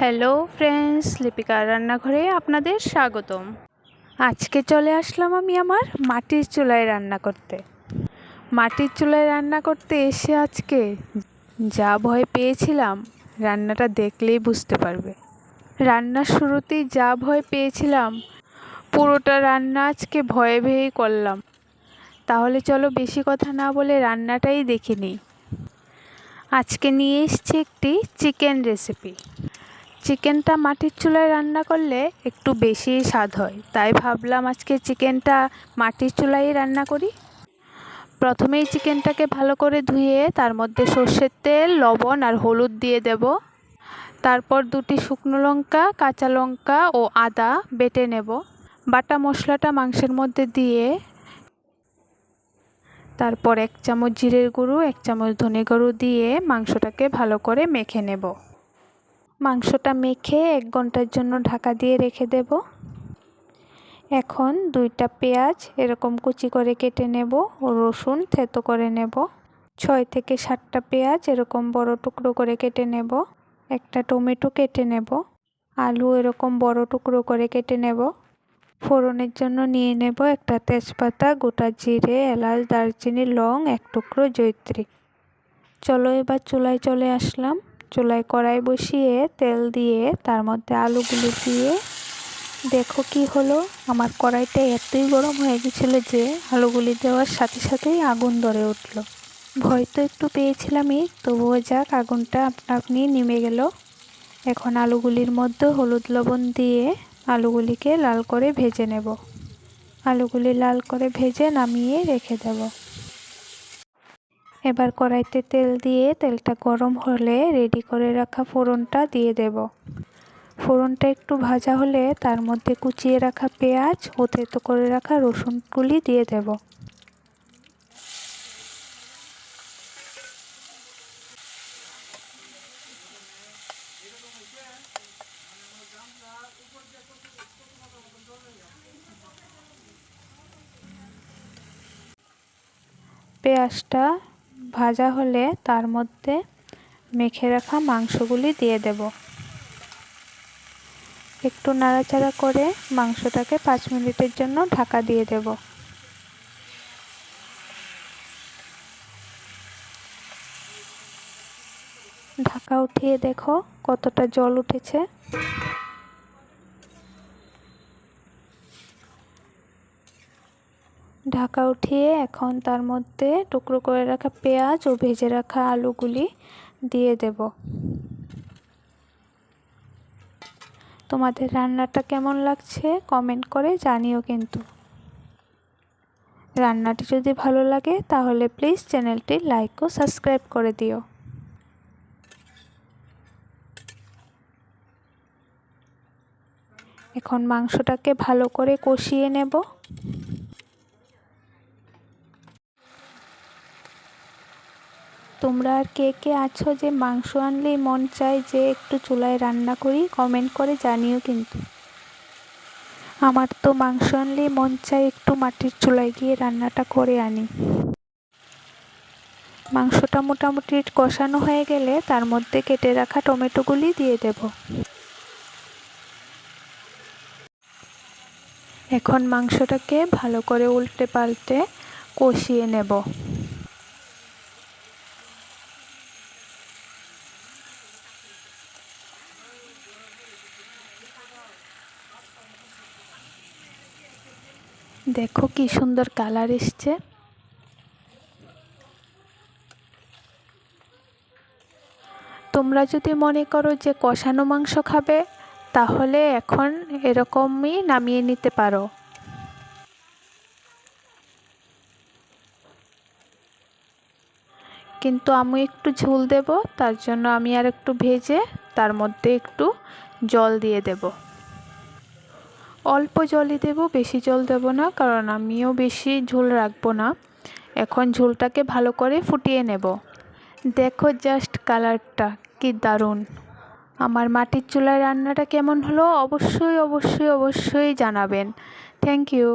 Hello friends লিপিকার রান্নাঘরে আপনাদের স্বাগতম। আজকে চলে আসলাম আমি আমার মাটির চুলায় রান্না করতে। মাটির চুলায় রান্না করতে এসে আজকে যা ভয় পেয়েছিলাম, রান্নাটা দেখলেই বুঝতে পারবে। রান্নার শুরুতেই যা ভয় পেয়েছিলাম, পুরোটা রান্না আজকে ভয়ে ভয়েই করলাম। তাহলে চলো বেশি কথা না বলে রান্নাটাই দেখে নিই। আজকে নিয়ে এসছি একটি চিকেন রেসিপি। চিকেনটা মাটির চুলায় রান্না করলে একটু বেশি স্বাদ হয়। তাই ভাবলাম আজকে চিকেনটা মাটির চুলায় রান্না করি। প্রথমেই চিকেনটাকে ভালো করে ধুয়ে তার মধ্যে সর্ষের তেল, লবণ আর হলুদ দিয়ে দেব। তারপর দুটি শুকনো লঙ্কা, কাঁচা লঙ্কা ও আদা বেটে নেব। বাটা মশলাটা মাংসের মধ্যে দিয়ে তারপর এক চামচ জিরের গুঁড়ো, এক চামচ ধনে গুঁড়ো দিয়ে মাংসটাকে ভালো করে মেখে নেব। মাংসটা মেখে এক ঘণ্টার জন্য ঢাকা দিয়ে রেখে দেব। এখন দুইটা পেঁয়াজ এরকম কুচি করে কেটে নেব ও রসুন থেতো করে নেব। ছয় থেকে সাতটা পেঁয়াজ এরকম বড় টুকরো করে কেটে নেব। একটা টমেটো কেটে নেব। আলু এরকম বড় টুকরো করে কেটে নেব। ফোড়নের জন্য নিয়ে নেব একটা তেজপাতা, গোটা জিরে, এলাচ, দারচিনি, লং, এক টুকরো জৈত্রী চলো এবার চুলায় চলে আসলাম। চুলায় কড়াই বসিয়ে তেল দিয়ে তার মধ্যে আলুগুলো দিয়ে দেখো কি হলো। আমার কড়াইটা এতই গরম হয়ে গেছিল যে আলুগুলি দেওয়ার সাথে সাথেই আগুন ধরে উঠল। ভয় তো একটু পেয়েছিলামই, তবুও যাক, আগুনটা আপনা আপনি নেমে গেল। এখন আলুগুলির মধ্যে হলুদ লবণ দিয়ে আলুগুলিকে লাল করে ভেজে নেব। আলুগুলি লাল করে ভেজে নামিয়ে রেখে দেব। এবার কড়াইতে তেল দিয়ে তেলটা গরম হলে রেডি করে রাখা ফোড়নটা দিয়ে দেব। ফোড়নটা একটু ভাজা হলে তার মধ্যে কুচিয়ে রাখা পেঁয়াজ ও থেতো করে রাখা রসুনগুলি দিয়ে দেব। পেঁয়াজটা ভাজা হলে তার মধ্যে মেখে রাখা মাংসগুলি দিয়ে দেব। একটু নাড়াচাড়া করে মাংসটাকে পাঁচ মিনিটের জন্য ঢাকা দিয়ে দেব। ঢাকা উঠিয়ে দেখো কতটা জল উঠেছে। ঢাকা উঠিয়ে এখন তার মধ্যে টুকরো করে রাখা পেঁয়াজ ও ভেজে রাখা আলুগুলি দিয়ে দেব। তোমাদের রান্নাটা কেমন লাগছে কমেন্ট করে জানিও কিন্তু। রান্নাটি যদি ভালো লাগে তাহলে প্লিজ চ্যানেলটি লাইক ও সাবস্ক্রাইব করে দিও। এখন মাংসটাকে ভালো করে কষিয়ে নেব। তোমরা আর কে কে আছো যে মাংস আনলেই মন চায় যে একটু চুলায় রান্না করি কমেন্ট করে জানিও কিন্তু। আমার তো মাংস আনলেই মন চায় একটু মাটির চুলায় গিয়ে রান্নাটা করে আনি। মাংসটা মোটামুটি কষানো হয়ে গেলে তার মধ্যে কেটে রাখা টমেটোগুলি দিয়ে দেব। এখন মাংসটাকে ভালো করে উল্টে পাল্টে কষিয়ে নেব। দেখো কি সুন্দর কালার এসছে। তোমরা যদি মনে করো যে কষানো মাংস খাবে, তাহলে এখন এরকমই নামিয়ে নিতে পারো। কিন্তু আমি একটু ঝোল দেব, তার জন্য আমি আর একটু ভেজে তার মধ্যে একটু জল দিয়ে দেব। অল্প জলই দেব, বেশি জল দেব না, কারণ আমিও বেশি ঝোল রাখব না। এখন ঝোলটাকে ভালো করে ফুটিয়ে নেব। দেখো জাস্ট কালারটা কি দারুণ। আমার মাটির চুলায় রান্নাটা কেমন হলো? অবশ্যই অবশ্যই অবশ্যই জানাবেন। Thank you